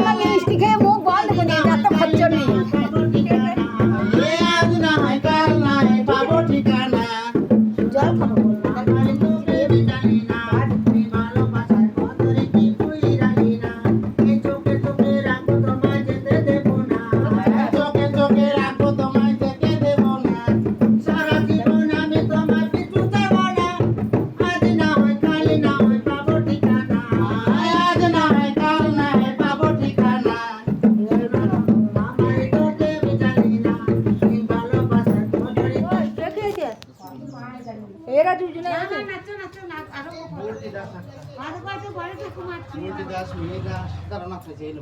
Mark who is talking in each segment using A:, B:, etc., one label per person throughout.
A: mami. Das মেয়ে দাস তারা না খাইছে এই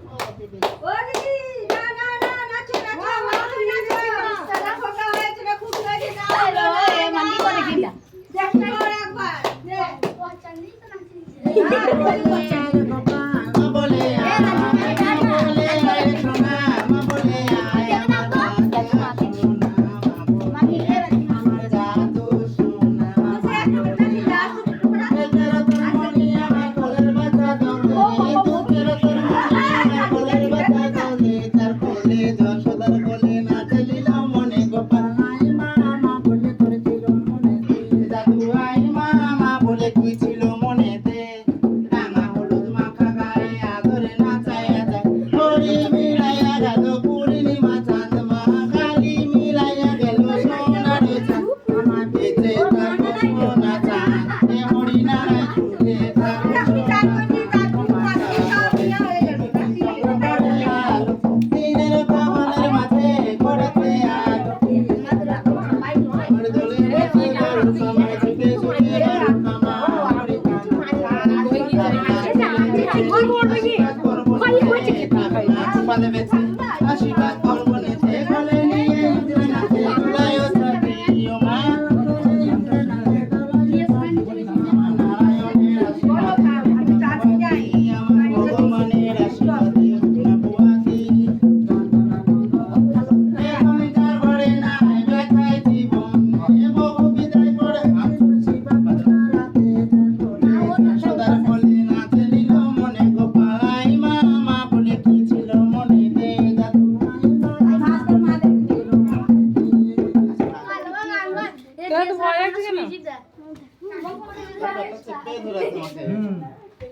B: দেখ না একবার দেখ
A: কি ছিল মনেতে। রাঙা হলুদ মাখা গায়ে আদরে নাচাইয়া যায় হরি মিলাইয়া গেল পূর্ণিমা চাঁদ মহাকালী মিলাইয়া গেল সোনার চাঁদ। আমার পেতে থাকো সোনা চাঁদ। হরি নারায় ছুটে থাকো দিনের পাবনের মাঝে করেছে আর দোলে আশীর্বাদ করব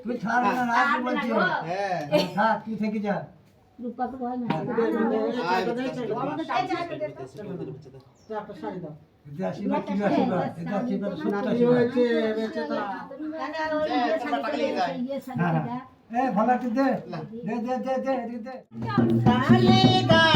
C: তুই ছাড় দে দে দে দে দে দে দে
A: দে
C: দে
A: দে দে দে
C: দে দে দে। ভালো দে দে দে দে দে।